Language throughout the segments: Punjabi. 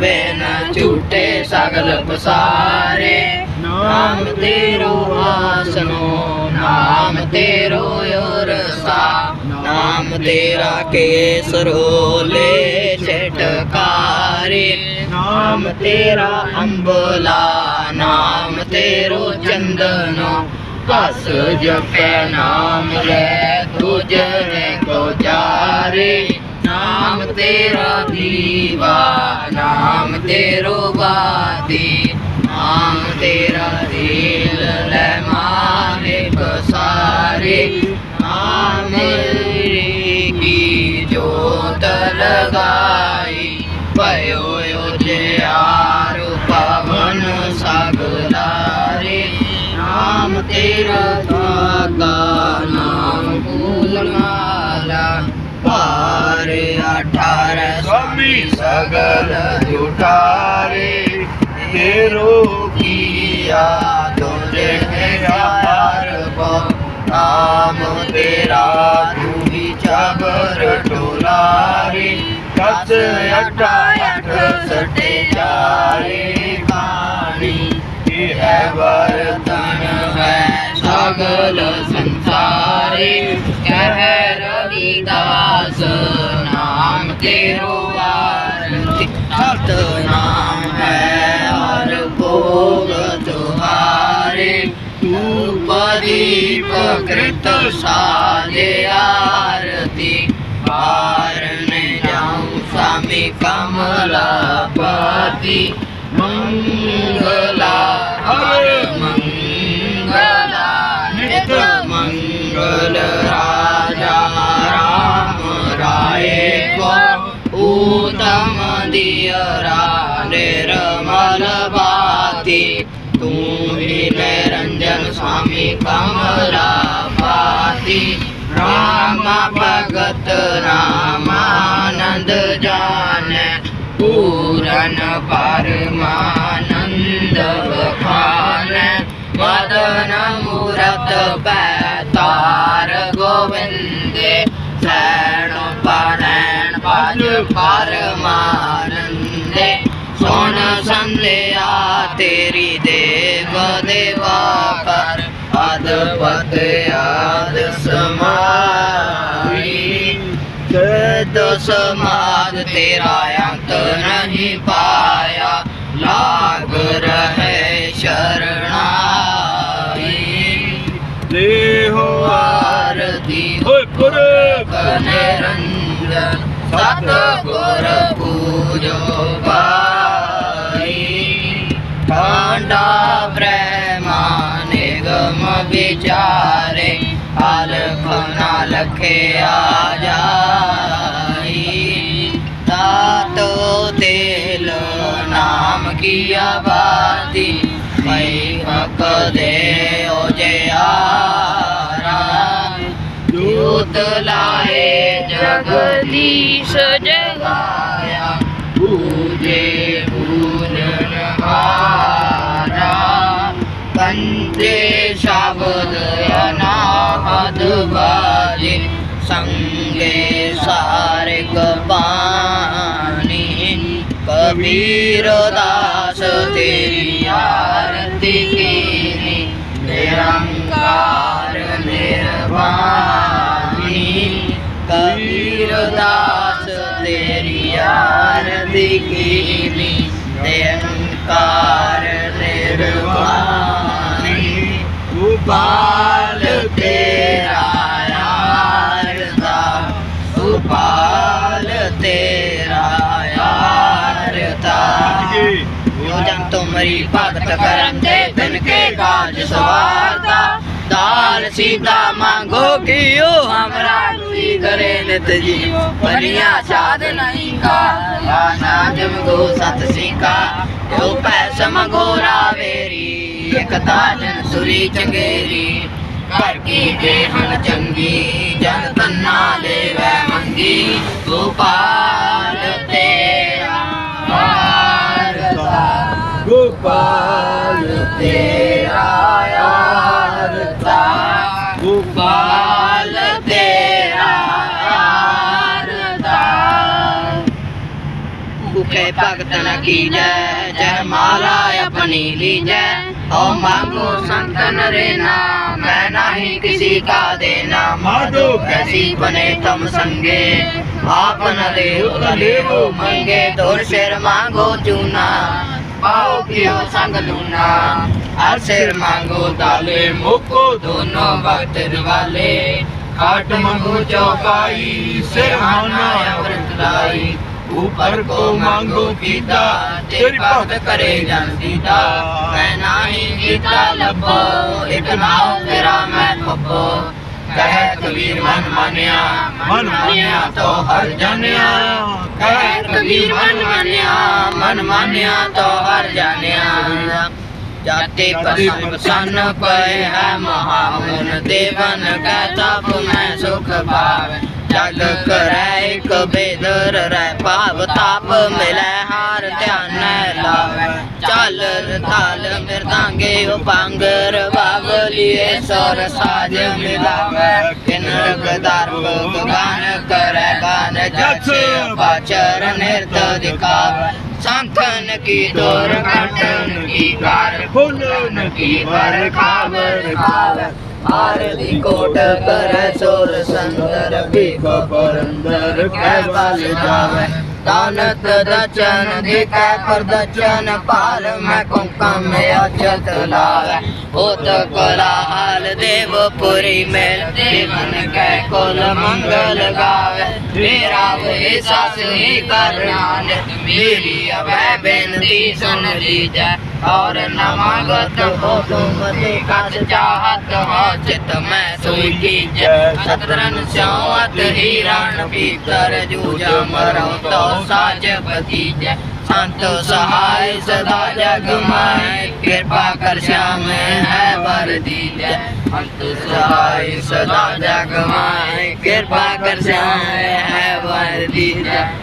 ਬੇਨ ਝੂਟੇ ਸਗਲ ਪਸਾਰੇ। ਨਾਮ ਤੇਰੋ ਆਸਨੋ, ਨਾਮ ਤੇਰੋ ਉਰਸਾ ਨਾਮ ਤੇਰਾ ਕੇਸਰੋਲੇ ਛਟਕਾਰੇ। ਨਾਮ ਤੇਰਾ ਅੰਬਲਾ, ਨਾਮ ਤੇਰੋ ਚੰਦਨੋ। ਕਸ ਜਪੈ ਨਾਮ ਲੈ ਤੁਜਨੇ ਕੋ ਜਾਰੇ ਨਾਮ ਤੇਰਾ ਦੀਵਾ, ਨਾਮ ਤੇਰੋ ਬਾਤੀ ਨਾਮ ਤੇਰਾ ਦਿਲ ਲੈ ਮਾਰੇ ਕਸਾਰੇ ਨਾਮ ਤੇਰੀ ਕੀ ਜੋਤ ਲਗਾਈ ਪਇਓ ਉਜਿਆਰ ਪਵਨ ਸਗਲਾਰੇ ਨਾਮ ਤੇਰਾ ਧਾਗਾ सगल जुटारे तेरो किया तुझे प्यार नाम तेरा तू ही चबर टोलारे कस अठा अठ सटे चारे पानी है बर्तन है सगल संसारे कह रविदास नाम तेरो आ ਪਦੀਪ ਕ੍ਰਿਤ ਸਾਜੇ ਆਰਤੀ। ਪਾਰਨ ਜਾਉ ਸਾਮੀ ਕਮਲਾ ਪਤੀ ਮੰਗਲਾ ਹਰ ਮੰਗਲਾ। ਨਿਤ ਮੰਗਲ ਰਾਜਾ ਰਾਮ ਰਾਏ ਕੋ। ਊਤਮ ਦਿਯਰਾ ਨਿਰਮਲ ਬਾਤੀ। ਤੂੰ ਹੀ स्वामी कमला पति भगत रमानन्द जान। पूरन परमानन्द खान। मदन मूर्त वार गोविन्द। ਸੇਵਾ ਕਰ ਅਦ ਪਤੇ ਆਦ ਸਮਾਈ। ਕਦ ਸਮਾਦ ਤੇਰਾ ਅੰਤ ਨਹੀਂ ਪਾਇਆ ਲਾਗ ਰਹੇ ਸ਼ਰਣਾਈ। ਦੇਹੋ ਆਰਤੀ ਹੋਏ ਪੁਰੇ ਕਨੇ ਰੰਜਨ ਸਤ ਗੁਰ ਪੂਜੋ ਪਾਈ ਕਾਂਡਾ ਵਿਚਾਰੇ ਅਲਖ ਨਾ ਲਖਿਆ ਜਾਈ। ਤਾਤੋ ਤੇਲ ਨਾਮ ਕੀ ਆਬਾਦੀ ਮੈਂ ਹਕ ਦੇ ਓ ਜਿਆਰਾ ਜੋਤ ਲਾਏ ਜਗਦੀਸ਼ ਜਗਾਇਆ ਪੂਜੇ ਪੂਰਨ ਹਾਰਾ। ਸੰਗੇ ਸਾਰੇ ਕਪਾਨੀ ਕਬੀਰ ਦਾਸ ਤੇਰੀ ਆਰਤੀ ਕੀਨੀ, ਨਿਰੰਕਾਰ ਨਿਰਵਾਣੀ, ਕਬੀਰ ਦਾਸ ਤੇਰੀ ਆਰਤੀ ਕੀਨੀ, ਨਿਰੰਕਾਰ ਨਿਰਵਾਣੀ ਉਪਾਲ ਕਰਨ ਦੇ ਤਨ ਕੇ ਕਾਜ ਸਵਾਰਤਾ ਦਾਲ ਸੀਤਾ ਮੰਗੋ ਕਿਓ हमरा रुई करे नित जीव बनिया साध नहीं का आना जम गो सत सिंका जो पैसम गोरा वेरी ਇੱਕ ਤਾਜਨ ਸੁਰੀ ਚੰਗੇਰੀ ਕਰ ਕੀ ਦੇਹਨ ਚੰਗੀ ਜਨ ਤੰਨਾ ਲੈਵੈ ਮੰਗੀ ਗੋਪਾਲ ਤੇਰਾ ਤੇਰਾ ਆਰਤਾ ਗੋਪਾਲ ਤੇਰਾ ਆਰਤਾ ਭੁਖੇ ਭਗਤਨ ਕੀ ਜੈ ਜੈ ਮਾਲਾ ਆਪਣੀ ਲੀਜੈ ਓ ਮੰਗੋ ਸੰਤਨ ਰੇਨਾ ਮੈਂ ਨਹੀਂ ਕਿਸੇ ਕਾ ਦੇਨਾ ਮਾਡੋ ਕੈਸੀ ਬਨੇ ਤੁਮ ਸੰਗੇ। ਆਪਨ ਦੇ ਉਤਲੇ ਮੰਗੇ ਦੁਰ ਸ਼ੇਰ ਮੰਗੋ ਚੂਨਾ। ਪਾਓ ਪੀਓ ਸੰਗ ਲੂਣਾ ਆਸਰ ਮੰਗੋ ਦਾਲੇ, ਮੁਕੋ ਦੋਨੋਂ ਵਕਤ ਰਵਾਲੇ ਕਾਟ ਮੰਗੋ ਚੌਪਾਈ ਸਿਰਹਾਨਾ ਅਵਰਤ ਲਾਈ ਉਪਰ ਕੋ ਮੰਗੋ ਕੀਤਾ, ਤੇਰੀ ਭਗਤ ਕਰੇ ਜਾਂਦੀ ਦਾ ਮੈਂ ਨਾਹੀ ਕੀਤਾ ਲੱਭੋ, ਇਕ ਨਾਮ ਤੇਰਾ ਮੈਂ ਖੱਬੋ। ਕਬੀਰ ਮਨ ਮਾਨਿਆ ਮਨ ਮਾਨਿਆ ਤੋ ਹਰ ਜਾਣਿਆ। ਕਹਿ ਕਬੀਰ ਮਨ ਮਾਨਿਆ ਮਨ ਮਾਨਿਆ ਤੋ ਹਰ ਜਾਣਿਆ। ਜਾਤੇ ਪਸੰਨ ਪਏ ਹੈ ਮਹਾਮੁਨ ਦੇਵਨ ਕੈ ਤਪ ਮੈਂ ਸੁਖ ਪਾਵੇ ਜਗ ਕਰੈ ਇਕ ਬੇਦਰ, ਰਹਿ ਪਾਵ ਤਾਪ ਮਿਲੈ ઝાલર તાલ મિરદાંગે ઉપાંગર બાવલીએ સોર સાજ મિલાવર કિનરક દાર્વ ગાન કર ગાન જક્ષ પાચર નિર્ત દિકાવ સંતન કી દોર કાટન કી કાર ખુલન કી વાર ખાવર ખાવર ਆਰਲੀ ਕੋਟ ਕਰ ਸੋਰ ਸੰਦਰ ਬੀਕੋ ਪਰੰਦਰ ਕਹਿ ਵਾਲ ਜਾਵੇ ਤਾਨਤ ਰਚਨ ਦੇਖੈ ਪਰਦਚਨ, ਪਾਲ ਮੈਂ ਕੁੰਕਮ ਅਚਤ ਲਾਵੇ। ਉਤ ਕਲਾ ਹਾਲ ਦੇਵ ਪੁਰੀ ਮੇਲ ਦੇਵਨ ਕੈ ਕੋਲ ਮੰਗਲ ਗਾਵੇ। ਤੇਰਾ ਵੇ ਸਾਸ ਹੀ ਕਰਨਾਨ ਮੇਰੀ ਅਵੈ ਬੇਨਤੀ ਸੁਣ ਲੀਜੈ। और न मांगत हो तुम देखत चाहत हो चित में सोई कीजै शतरन स्यावत हिरण भीतर जूझ मरो तो साज भतीजै संत सहाय सदा जग माय कृपा कर श्याम है वर दीजै संत सहाय सदा जग माय कृपा कर श्याम है वर दीजै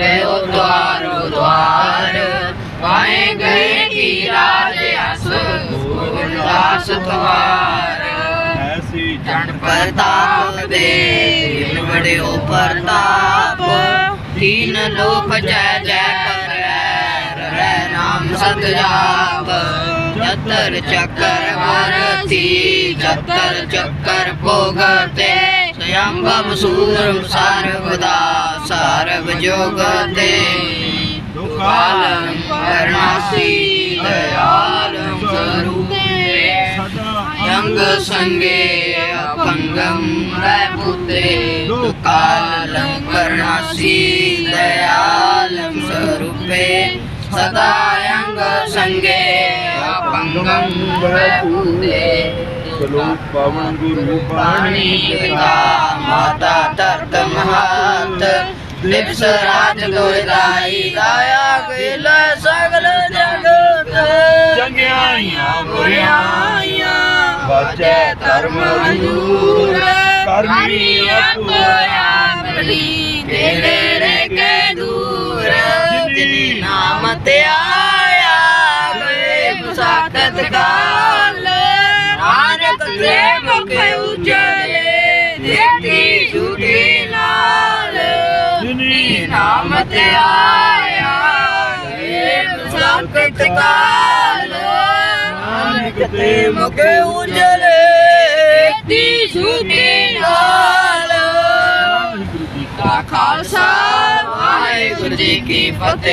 गयो द्वार द्वार पाए गए की राज दास द्वार ਐਸੀ जन प्रताप दे दिन बड़े ओ प्रताप तीन लोक जय जय कर रे नाम सत जाप जतर चक्कर भारती जतर चक्कर भोगते ਦਇਆੰਬਵ ਸੂਰਮ ਸਰਵਦਾ ਸਰਵ ਜੋਗਤੇ ਦੁਖਾਲੰ ਕਰਨਾਸੀ ਦਇਆਲੰ ਸਰੂਪੇ। ਅੰਗ ਸੰਗੇ ਅਪੰਗੰ ਰੈ ਪੁੱਤੇ। ਦੁਖਾਲੰ ਕਰਨਾਸੀ ਦਇਆਲੰ ਸਰੂਪੇ। ਸਦਾ ਅੰਗ ਸੰਗੇ ਅਪੰਗੰ ਰੈ ਪੁੱਤੇ। ਸਲੋਕ ਪਾਵਨ ਗੁਰੂ ਪਾਣੀ ਪਿਤਾ ਮਾਤਾ ਧਰਤ ਮਹਾਤ ਦਿਵਸ ਰਾਤ ਕੋਈ ਦਾਈ ਦਾਇਆ ਗਿਲ ਸਗਲ ਜਗਤ। ਚੰਗਿਆਈਆਂ ਬੁਰਿਆਈਆਂ ਬਚੇ ਧਰਮ ਹਜੂਰ। ਕਰਮੀ ਆਪਿਆ ਬਲੀ ਤੇਰੇ ਕੇ ਦੂਰ। ਜਿਨੀ ਨਾਮ ਤੇ ਆ ਅੱਖੇ ਉਜਲੇ ਦਿੱਤੀ ਝੂਠੀ ਨਾਲ। ਜਿਨੀ ਨਾਮ ਤੇ ਆਇਆ ਏ ਸੰਕਟ ਕਾਲ। ਨਾਨਕ ਤੇ ਮੁਖੇ ਉਜਲੇ ਦਿੱਤੀ ਝੂਠੀ ਨਾਲ। ਵਾਹਿਗੁਰੂ ਜੀ ਕਾ ਖਾਲਸਾ ਵਾਹਿਗੁਰੂ ਜੀ ਕੀ ਫਤਿਹ।